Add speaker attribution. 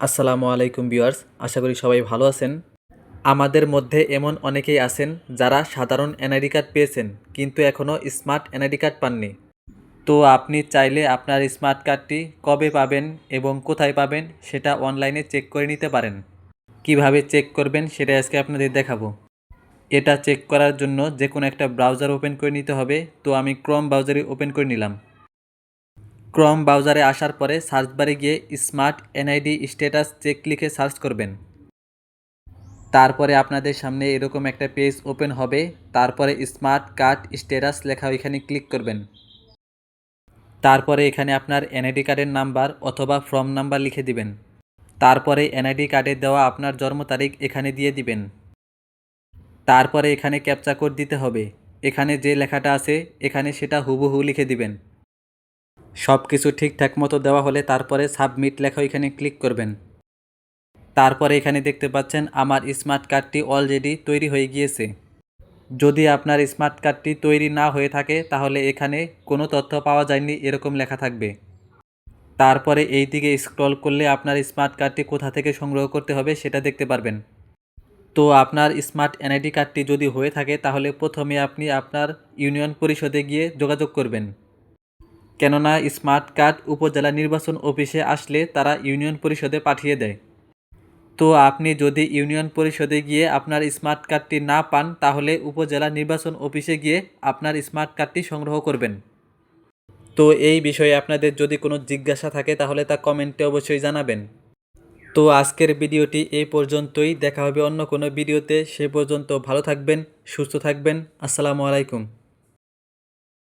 Speaker 1: আসসালামু আলাইকুম ভিউয়ার্স, আশা করি সবাই ভালো আছেন। আমাদের মধ্যে এমন অনেকেই আছেন যারা সাধারণ এনআইডি কার্ড পেয়েছেন, কিন্তু এখনও স্মার্ট এনআইডি কার্ড পাননি। তো আপনি চাইলে আপনার স্মার্ট কার্ডটি কবে পাবেন এবং কোথায় পাবেন সেটা অনলাইনে চেক করে নিতে পারেন। কীভাবে চেক করবেন সেটা আজকে আপনাদের দেখাবো। এটা চেক করার জন্য যে কোনো একটা ব্রাউজার ওপেন করে নিতে হবে। তো আমি ক্রোম ব্রাউজারে ওপেন করে নিলাম। ক্রম ব্রাউজারে আসার পরে সার্চ বারে গিয়ে স্মার্ট এনআইডি স্ট্যাটাস চেক লিখে সার্চ করবেন। তারপরে আপনাদের সামনে এরকম একটা পেজ ওপেন হবে, তারপরে স্মার্ট কার্ড স্ট্যাটাস লেখা ওইখানে ক্লিক করবেন। তারপরে এখানে আপনার এনআইডি কার্ডের নাম্বার অথবা ফর্ম নাম্বার লিখে দিবেন। তারপরে এনআইডি কার্ডে দেওয়া আপনার জন্ম তারিখ এখানে দিয়ে দিবেন। তারপরে এখানে ক্যাপচা কোড দিতে হবে। এখানে যে লেখাটা আছে, এখানে সেটা হুবহু লিখে দিবেন। সব কিছু ঠিকঠাক মতো দেওয়া হলে তারপরে সাবমিট লেখা এখানে ক্লিক করবেন। তারপরে এখানে দেখতে পাচ্ছেন আমার স্মার্ট কার্ডটি অলরেডি তৈরি হয়ে গিয়েছে। যদি আপনার স্মার্ট কার্ডটি তৈরি না হয়ে থাকে, তাহলে এখানে কোনো তথ্য পাওয়া যায়নি, এরকম লেখা থাকবে। তারপরে এই দিকে স্ক্রল করলে আপনার স্মার্ট কার্ডটি কোথা থেকে সংগ্রহ করতে হবে সেটা দেখতে পারবেন। তো আপনার স্মার্ট এনআইডি কার্ডটি যদি হয়ে থাকে, তাহলে প্রথমে আপনি আপনার ইউনিয়ন পরিষদে গিয়ে যোগাযোগ করবেন। কেননা স্মার্ট কার্ড উপজেলা নির্বাচন অফিসে আসলে তারা ইউনিয়ন পরিষদে পাঠিয়ে দেয়। তো আপনি যদি ইউনিয়ন পরিষদে গিয়ে আপনার স্মার্ট কার্ডটি না পান, তাহলে উপজেলা নির্বাচন অফিসে গিয়ে আপনার স্মার্ট কার্ডটি সংগ্রহ করবেন। তো এই বিষয়ে আপনাদের যদি কোনো জিজ্ঞাসা থাকে, তাহলে তা কমেন্টে অবশ্যই জানাবেন। তো আজকের ভিডিওটি এই পর্যন্তই। দেখা হবে অন্য কোনো ভিডিওতে। সে পর্যন্ত ভালো থাকবেন, সুস্থ থাকবেন। আসসালামু আলাইকুম।